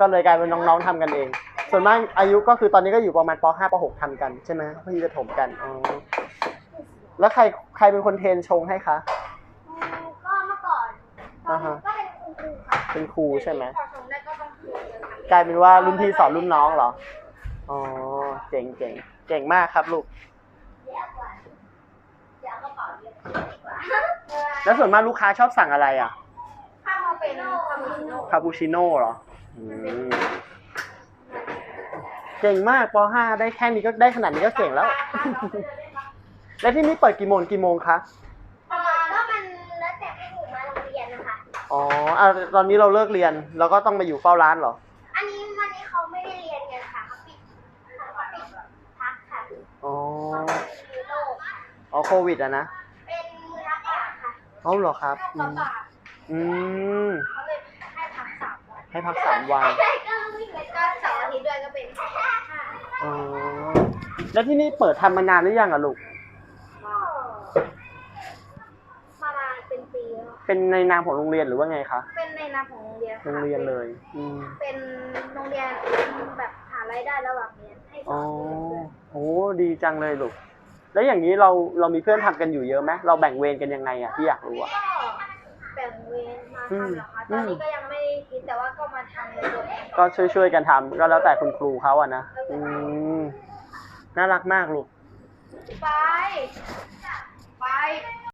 ก็เลยกลายเป็นน้องๆทำกันเอง ส่วนมากอายุก็คือตอนนี้ก็อยู่ประมาณป .5 ป .6 ทำกันใช่ไหมพี่จะถมกันอ๋อแล้วใครใครเป็นคนเทรนชงให้คะก็เมื่อก่อนตอนอ่าฮะก็เป็นคุณครูค่ะเป็นครูใช่ไหมพอชงได้ก็ต้องครูเดินทางกลายเป็นว่ารุ่นพี่สอนรุ่นน้องเหรออ๋อเจ๋งเจ๋งเก่งมากครับลูกเดี๋ยวก่อนเดี๋ยวเอากระเป๋าเรียนดีกว่าแล้วส่วนมากลูกค้าชอบสั่งอะไรอะถ้ามาเป็นคามูชิโน่คาปูชิโน่เหรออืม เก่งมากป .5 ได้แค่นี้ก็ได้ขนาดนี้ก็เก่งแล้ว แล้วที่นี่เปิดกี่โมงกี่โมงคะ ประมาณก็มันแล้วแต่ให้หนูมาโรงเรียนนะคะ อ๋ออะตอนนี้เราเลิกเรียนเราก็ต้องมาอยู่เฝ้าร้านเหรอ อันนี้วันนี้เขาไม่ได้เรียนกันค่ะเขาปิดเขาปิดพักค่ะอ๋อมีโรคค่ะอ๋อโควิดอะนะเป็นรับปากค่ะ เอาเหรอครับ อืรัมบปากอืม เขา ให้พักสามวันใช่ก็ไม่เหมือนก็เสาร์อาทิตย์ด้วยก็เป็นห้าอ๋อ แล้วที่นี่เปิดทำมานานหรือยังอะลูก ก็ประมาณเป็นปีแล้วเป็นในนามของโรงเรียนหรือว่าไงคะ เป็นในนามของโรงเรียนค่ะโรงเรียนเลย อืม เป็นโรงเรียนเป็นแบบหารายได้ระหว่างเรียนให้สอ๋ออนเพื่อนโอ้ดีจังเลยลูก แล้วอย่างนี้เราเรามีเพื่อนทำกันอยู่เยอะไหมเราแบ่งเวรกันยังไงอะพี่อยากรู้อะ ก็แบ่งเวรมาทำเหรอคะตอนนี้ก็ยังไม่ได้คิดแต่ ว่าก็มาทำในตัวเองก็ช่วยๆกันทำก็แล้วแต่คุณครูเขาอะนะอืมน่ารักมากลูก ไป ไป